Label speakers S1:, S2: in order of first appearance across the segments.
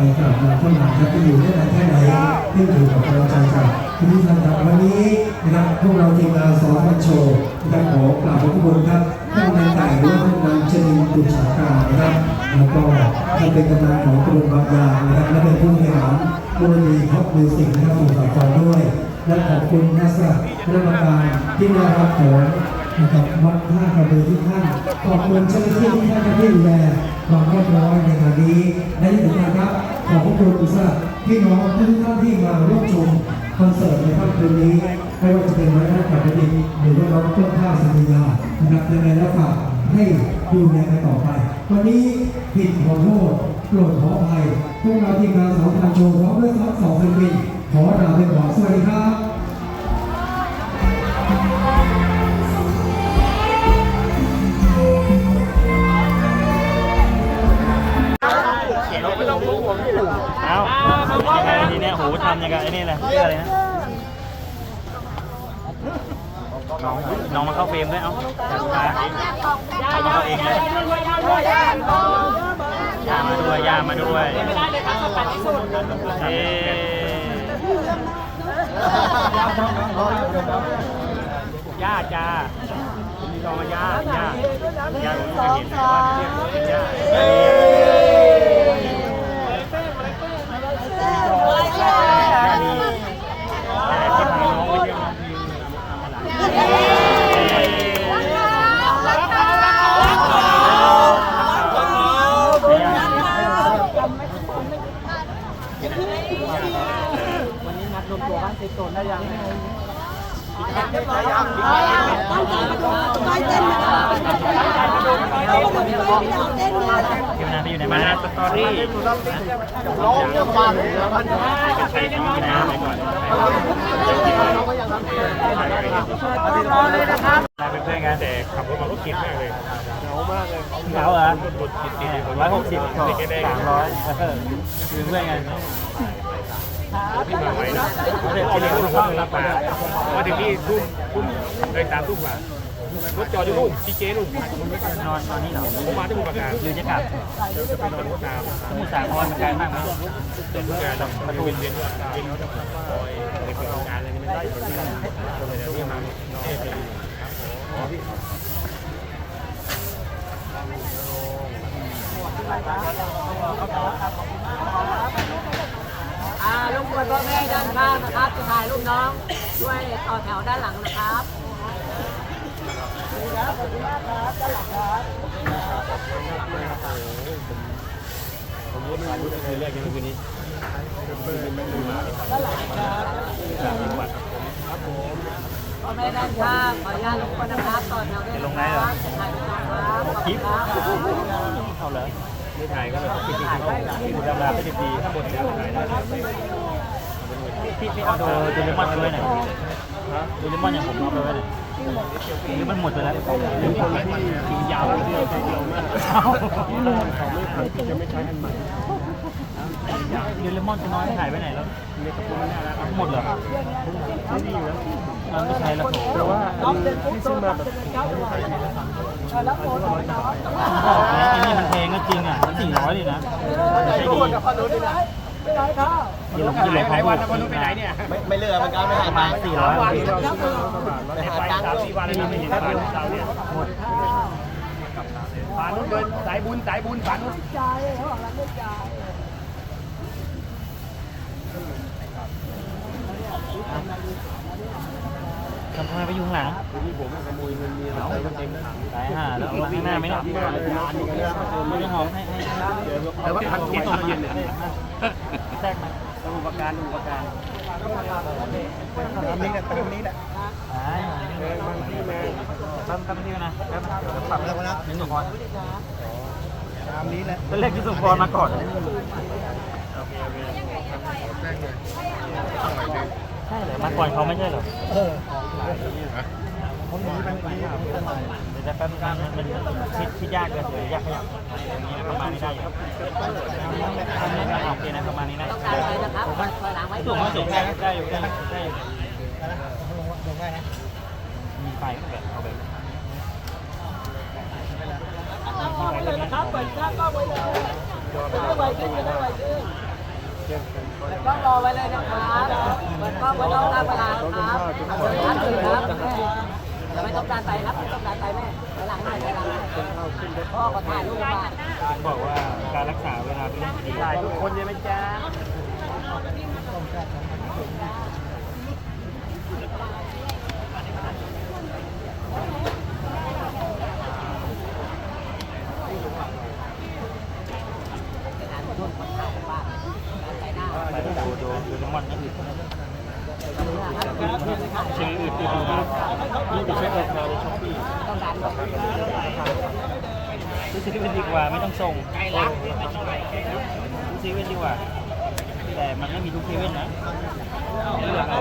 S1: ไปกราบลาท่านหลังครับจะอยู่ได้นานแค่ไหนขึ้นอยู่กับกำลังใจจากทุกท่านครับวันนี้นะครับพวกเราทีมงานสอนพันโชว์นะครับขอกราบขอบคุณครับท่านนายไก่หรือว่าท่านนายชนินบุตรฉาการนะครับแล้วก็ท่านเป็นกำนันของกรมบางยานะครับและเป็นผู้บริหารบริษัทท็อปมิวสิกนะครับสมุทรสาครด้วย และขอบคุณนักสัตว์คณะกรรมการที่มารับของ นะครับวัดท่ากระเบือทุกท่านขอบคุณเจ้าหน้าที่ทุกท่านที่ดูแลความเรียบร้อยในงานนี้และที่สำคัญครับขอบพระคุณอุตสาหพี่น้องทุกท่านที่มาร่วมชมคอนเสิร์ตในค่ำคืนนี้ไม่ว่าจะเป็นวัฒนธรรมประดิษฐ์หรือว่าน้องต้นข้าวสัญญานะครับยังไงแล้วฝากให้ดูแลกันต่อไป วันนี้ผิดขอโทษโปรดขออภัยพวกเราทีมงานสาวพันโชว์พร้อมด้วยทั้งสองา
S2: จ้ามีรองมาย่าย่าย่าผมจะเห็นว่าเรียกเป็นย่าเอ๊ย่านี่อะไรที่พาน้องไปเที่ยวน้ องพิวพี่นาพี่อยู่ไหนมาสตอรี่ร้องจะฟังใช้ชีวิตนะไปก่อนได้เป็นเพื่อนกันแต่ขับรถมารถติดมากเลยเหงามากเลยเหงาเหรอรถติดติดร้อยหกสิบสามร้อยคือเพื่อนกัน
S3: พี่มาไว้นะเรียกเรียกรถรับมามาถึงนี่ทุ่มทุ่มเลยสามทุ่มกว่ารถจอดอยู่นู่นที่เจ๊นู่น
S2: นอนนอนนี่เหรอ
S3: ผมมาที่มุกปาการ
S2: หรือจะกลับ
S3: จะไปนอนรถตาม
S2: มุทรสาครมันไกลมากไหม
S3: จนทุกงานประตูเรียนด้วยเรียนเขาจะคอยในโครงการอะไรนี่ไม่ได้เดี๋ยวนี้มาเอ๊ะไป
S4: อ่ารบ กวนพ่อแม่ด้านข้างนะครับจะถ่ายรูปน้องด้วยต่อแถวด้านหลังนะครับ
S3: ผมรู้ไม่รู้เคยเรียกยังคืนนี้
S4: พ่อแม่ด้านข้างขออนุญาตรบกวนนะครับต่อแถวด้วยนะครับจะถ่ายรูปนะครับ
S2: คลิป
S4: ครับ
S2: เอาเลย
S3: ไม่ถ่ายก็แบบติดติดเขาที่บุรีรัมย์ไม่ติดดีถ้างบนแล้วถ่ายได้
S2: พี่พี่เอาโดโดเรมอนไปไว้ไหนโดเรมอนอย่างผมเอาไปไว้ไหนหรือมันหมดไปแล้ว
S3: เป็นคนที่ยาวเรื่องเดียวมาก
S2: เขา
S3: ไม่ขายจะไม่ใช้อันใหม่
S2: โดเรมอนจะน้อยหายไปไหนแล้ว
S3: ในกระปุกน่ารัก
S2: หมดเหรอ
S3: ไม่ดีอยู่แล้ว
S2: เราไม่ใช้แล้วผม
S3: แต่ว่าที่ซื้อมาแบบ
S2: บอกไอ้นี่มันแพงก็จริงอะสี่ร้อยเลยนะใช้ดียี่ลงยี่ลง
S3: หลายวันแล้ววันนู้นไปไหนเนี่ย
S5: ไม่ไม่เลือกมันก็ไม่
S2: ป
S5: ให้
S2: ระ
S5: ไป
S2: มาณสี่ร้อย
S3: วันที่เราซื้อมาไปสามสี่วันแล้วไม่เห็นบ้านเราเนี่ย
S2: หมด
S3: ผ่านนู้นเดินสายบุญสายบุญผ่านนู้น
S2: ทำไมไปยุ่งหลัง
S3: ที่ผมขโมยเงินเมียเราเต็มถัง
S2: สายห้าแล้วเอามาข้างหน้าไหมเนี่ยไม่ได้หอมให้
S3: แต่ว่าพันเจ็ดตอนเย็นเนี่ย
S2: แทรกมา
S3: อุปการอุปการ
S5: ตรงนี้แหละตรงนี้แหละ
S2: สาย
S3: เออบางที่มา
S2: แป๊บแป๊บนึงนะแป๊บปรับแล้วนะหนิสุพร
S5: ตามนี้แหละ
S2: เป็นเลขนิสุพรมาก่อนโอเคโอเค ใช่เหรอมาก่อนเขาไม่ใช่เหรอ
S5: เออ
S2: ผมมีปัญหาเดี๋ยวจะแป๊บนึงมันมันคิดคิดยากเกินหรือยากขยับอย่างนี้ประมาณนี้ได้อยู่โอเคนะประมาณนี้นะ
S4: ต้องการอะไรนะครับถอยหลังไว้
S2: สู
S4: ก่
S2: ง
S4: อน
S2: ก็สูงได้ได้อยู่ได้ได้อยู่
S5: ลงได้นะ
S2: มีไฟก็แบบเอาแบบ
S4: เลยนะครับเปิดกล้องก็ไว้เลยได้ไวขึ้นก็ได้ไวขึ้น กล้องรอไว้เลยนะครับเปิดกล้องไว้รอบหน้าเวลาครับเชิญครับเชิญครับจะไม่ต้องการไปครับไม่ต้องการไปแม่หลังหน่อยหลังหน่อยพ่อก็ถ่ายรูปมา
S2: บอกว่าการรักษาเวลาเป็นเรื่องที่ดีทุกคนยังไหมจ๊ะ ดูดูดูน้ำมันนะอืดชื่ออืดอืดมากนี่จะใช้ราคาในช้อปปี้ซื้อเซเว่นดี กว่าไม่ต้องส่งไกลรักซื้อเซเว่นดีกว่า แต่มันไม่มีทุกเซเว่นนะเลือกเอา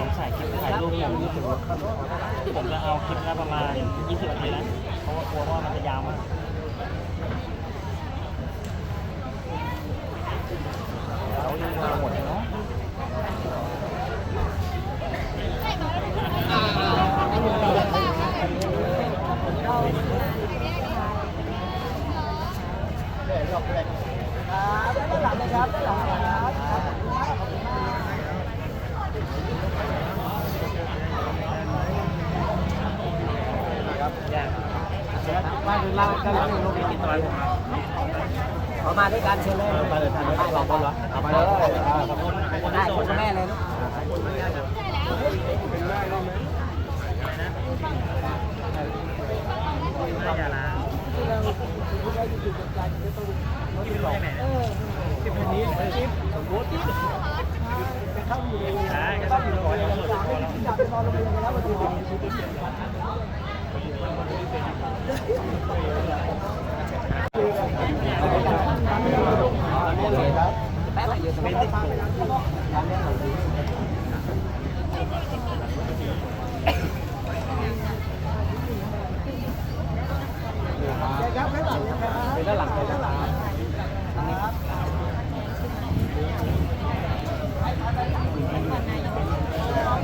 S2: ผมถ่ายคลิปถ่ายรูปผมรู้สึกว่าผมจะเอาคลิปละประมาณ20นาทีนะเพราะว่ากลัวว่ามันจะยาวมาก เรายังมาหมดเนาะ
S4: ว่า ดูเล่าก็เล่าลูกกินตอนเขามาด้วยกันเชิญเลยมาเลยทานไปสองคนเหรอมาเลยได้คุณแม่เลยลูก
S2: ไม่ยาลากินไปไหนกินไปนี้กินสมบูรณ์ใช่ก็ต้องกินก่อนแล้วหมดก่อนแล้ว
S4: แป๊บอยู่ตรงนี้ด้านหลังด้านหลัง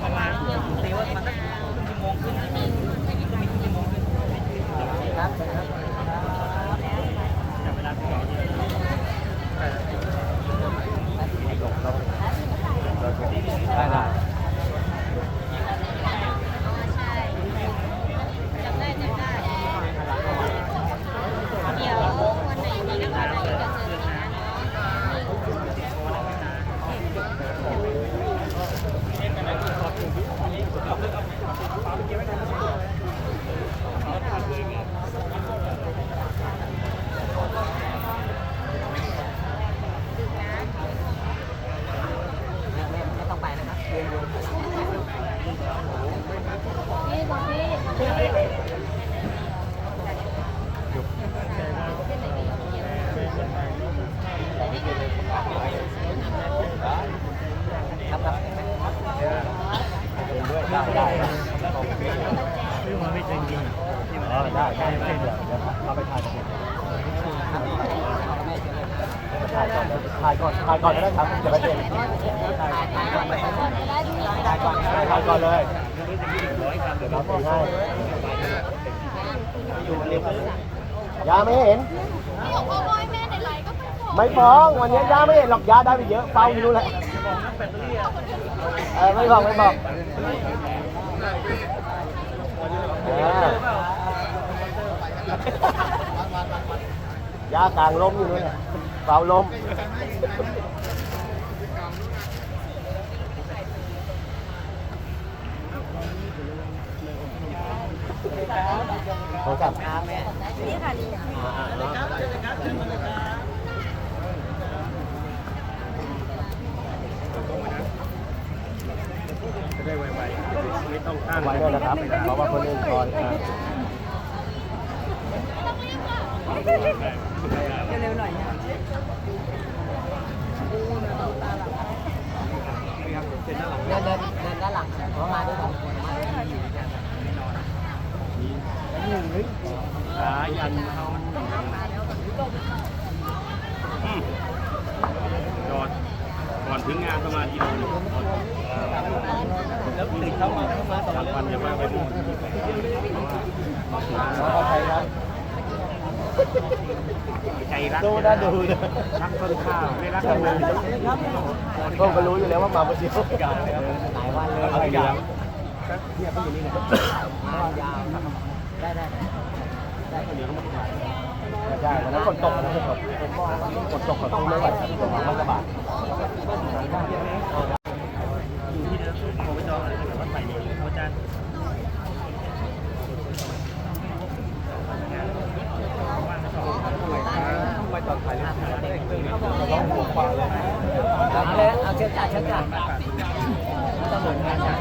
S2: ประมาณตีว่ามันต้องชั่วโมงขึ้นก็มีชั่วโมงขึ้น
S4: ครับ
S2: แต่เวลาที่เราเนี่ย
S4: ได้ได้ ไม่ต้องไปนะครับเรียนอยู่ครับครับได้ได้
S2: ซึ่งมันไม่จริงจริงที่มัน
S5: ได้ได้ได้เดี๋ยวเดี๋ยวเราไปถ่ายกันถ่ายก่อนถ่ายก่อนถ่ายก่อนก็ได้ครับเดี๋ยวไปเจอถ่ายก่อนถ่ายก่อนเลยเดี๋ยวเราไปให้ยาไม่เห็น
S6: พี่บอกว่าบอยแม่ในไลน์ก็ไม่พอ
S5: ไม่ฟ้องวันนี้ยาไม่เห็นหรอกยาได้ไปเยอะเฝ้าไม่รู้แหละเออไม่บอกไม่บอกเออ ยากลางลมอยู่นู่นแหละเฝ้าลมโทรศัพท์
S3: จะได้ไวๆไม่ต้องตั้ง
S5: ไว้ด้วยนะครับเพราะว่าคนอื่นก่อน
S4: เร็วๆหน่อยเดินเดินเดินด้านหลังเพราะมาด้วยกัน
S2: ขายันเขา
S3: จอดถึงงานประมาณกิโลหนึงแล้วตื่นเข้ามาเข้ามาสองวันจะว่าไปดู ใจรัก
S5: ดูนะดูนะ
S3: รักต้นข้าวไม่รักต้นไม้
S5: ก็ก็รู้อยู่แล้วว่ามาประชิดหลายวันเลย
S3: เอาอีกแล้ว
S5: เนี่ยก็อยู่นี่นะงานยาวได้ได้ได้ได้วันนั้นฝนตกนะครับฝนตกกับตู้ไม่ไหวครับตกมาระบาด
S2: อยู่ที่เดิมผมไปจองอะไรแต่ว่าใส่เลยเขาจะ
S5: ไม่ตอนถ่ายรูปต้องหัวควายเลยเอาเลย่ะาเชิญจ่าเชิญจ่าไม่ต้องเหมือนกันจ่า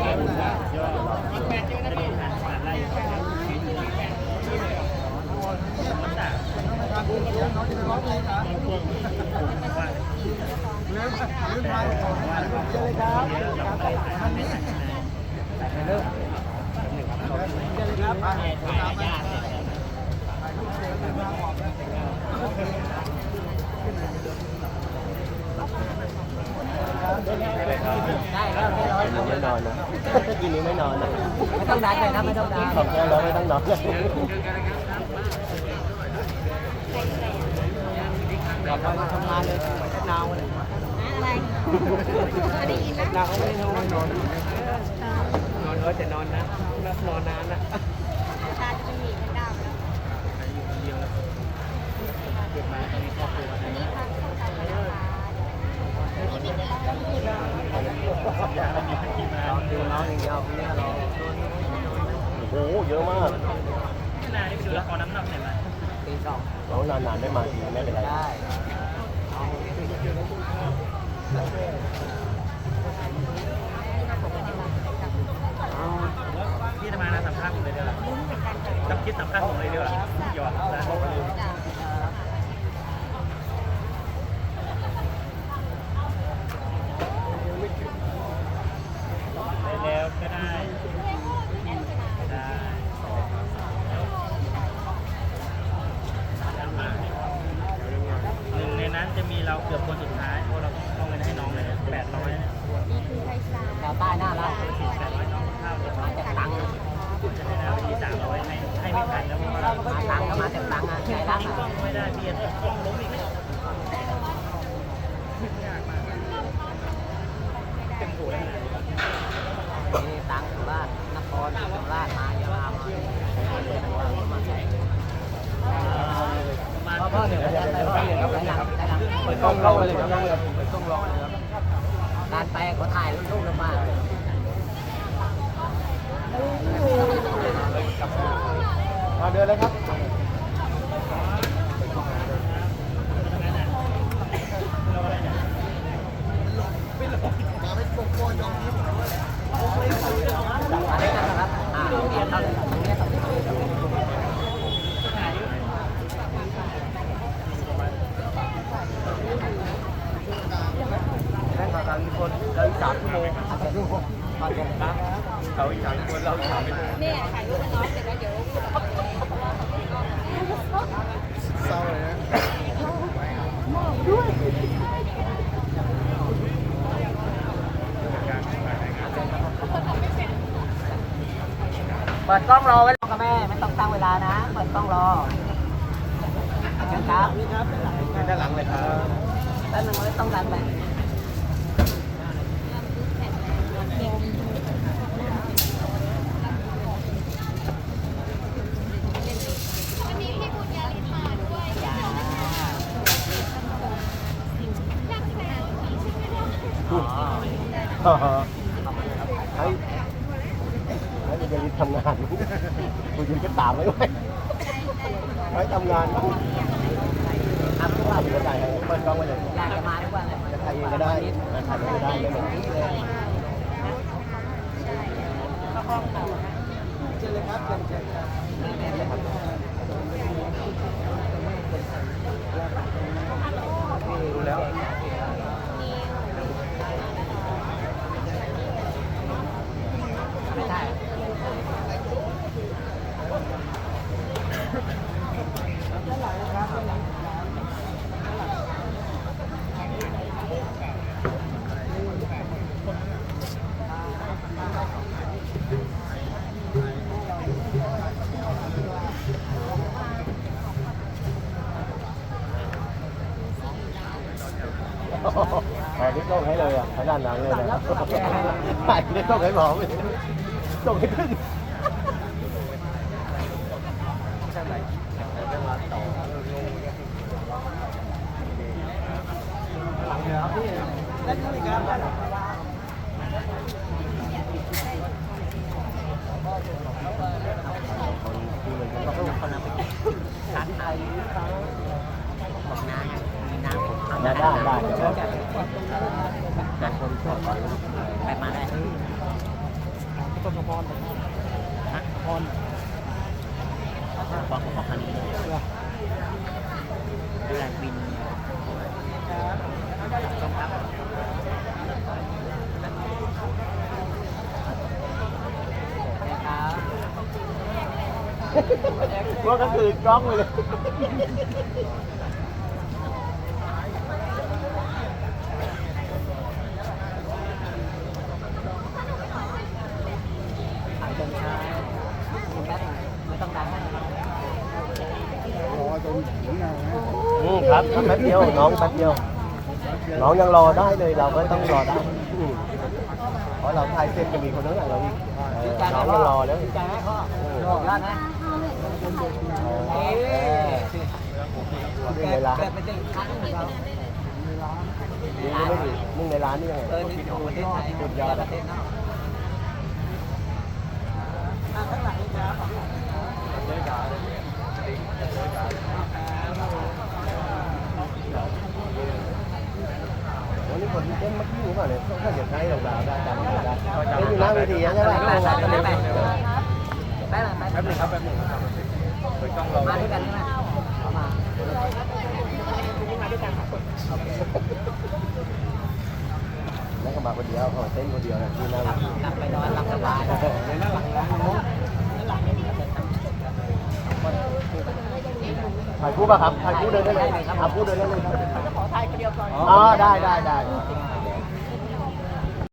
S4: ได้แล้วไม่ร้อย
S5: ไม่ นอนนะกินนี้ไม่นอนนะ
S4: ไม่ต้องดันเลยนะไม่ต้องดัน
S5: ขอบคุณเราไม่ต้องนอนเลย
S4: กลับมาทำงานเลยนาวเลย
S6: อะไรได้ยินนะ
S4: นาวเขาไม่ได้ทำงานนอนนอนเออแต่นอนนะนอนนานนะ
S6: ตาจะเป็นหมีเป็นดาวแล้วนี่บินได้แล้ว
S4: ดูน้องอย่างเดียวเนี่ยเรา
S5: โอ้โหเยอะมาก
S2: นานี่ไปดูละครน้ำหนักหน่อยไหม
S4: ตีสอง
S5: เรานานๆได้มาทีไม่เป็นไร
S4: ได้
S2: พี่จะมานะสัมภาษณ์ผมเลยเดี๋ยวจับคิดสัมภาษณ์ผมเลยเดี๋ยวหยอดนะแล้วก็ได้ได้หนึ่งในนั้นจะมีเราเกือบคนสุดท้ายเพราะเราต้องเงินให้น้องเลยแปดร้อยเนี่ย
S6: นี่คือไทยซา
S4: ชาวใต้น่ารัก
S2: แปดร้อยน้องข้าวเดี๋ยว
S4: มาจากตังค์
S2: จะให้ได้ทีสามร้อยให้ให้ไม่ทันแล้วเพราะว่าเรา
S4: มาตังค์ก็มาจากตังค์อะใจรัก
S2: กล้
S4: อะ
S2: องไม่ได้เบียดกล้องล้มอีกไม่เต็มหัวเลยนะ
S4: นี่ตังค์สุราษฎร์นครสุราษฎร์มายาลามาพ่อพ่อเดี๋ยวจะไปพ่อเดี๋ยวไปหลังไปหลัง
S5: เปิดกล้องรอเลยครับเปิดกล้องรอเลยครับ
S4: การไปเขาถ่ายรูปลงมา
S5: มา เดินเลยครับ
S4: อะไรกันนะครับอ่าเรียนเท่าไหร่ตรงนี้สอง
S5: แม่งเราอีกคนเราอีกสามชั่วโมง
S4: อาจจะดูตอนเย็นครับ
S5: เราอีกสามคนเราอีกสามชั่วโมง
S6: เนี่ยถ่ายรูปกับน้องเสร็จแล้วเดี๋ยว
S5: เศร้าเลยนะ
S4: เปิดกล้องรอไว้รอกับแม่ไม่ต้องตั้งเวลานะ เปิดกล้องรอเชิญครับ
S5: ด้านหลังเลยครับ
S4: แป๊บนึงไม่ต้องดันไป
S6: วันนี้พี่บุญญาลินมาด้วยอ
S5: จะรีบทำงานกูยืนก็ตามไว้ไว้ไว้ทำงาน
S4: อัพทุกวัน
S5: ก็ได้ครับเปิดกล้องไว้เลย
S4: อยากจะมาทุกวันเลย
S5: จะถ่ายเองก็ได้ถ่ายเองก็ได้เลยแบบนี้เลยเชิญเลยครับเชิญเชิญครับรู้แล้ว
S4: ไม่ใช่
S5: แต่นี่ต้องให้ เลยอะขนาดนั้นเลยนะ ถ่านี่ต้องให้หมอไปต้ต้นได้ได้ได้เดี๋ยวเราจัดคนชอบก่อนไปมาได้ต้นกระพรฮะพรบอกบอกคันนี้เรือบินว่าก็คือกล้องเลย อืมครับแป๊บเดียวน้องแป๊บเดียว น้องยังรอได้เลยเราก็ต้องรอได้อืมเพราะเราถ่ายเสร็จจะมีคนนึงเราอีกเออน้องยังรอแล้ว
S4: ใจไหมพ่อบอกแล้วนะเอ๊ะ
S5: นึ่งในร้าน
S4: เกิดเป็นเด็กครั้งเรา
S5: นี่ไม่ดีนึ่งในร้านนี่ยังไง
S4: เออนี่อยู่ประเทศไทย
S5: สุดยอด
S4: ประเทศนอกข้างหลังนี่ครับ
S5: คนที่เต้นเมื่อกี้นี่เปล่าเนี่ยเขาเดี๋ยวใช้เราได้ได้ได้ได้เต้นอยู่หน้าเวทีใช่ไหม
S4: แป๊บนึงแป๊บนึงแป๊บนึง
S3: ครับแป๊บนึงครับเปิดกล้องเรา
S4: มาด้วยกันใช่ไหมเอามา
S5: แล้วก็มาคนเดียวเขาเต้นคนเดียวนะที่น้าเวที
S4: กลับไปนอนหลับสบายเลยนั่งหลังร้านนู้นนั่งหลังนี่ก็จะ
S5: ถ่ายคู่ป่ะครับถ่ายคู่เดินได้เลยครับถ่ายคู่เดินได้เลยครับ
S4: เดียวก่อน
S5: อ๋อได้ได้ได้
S4: เ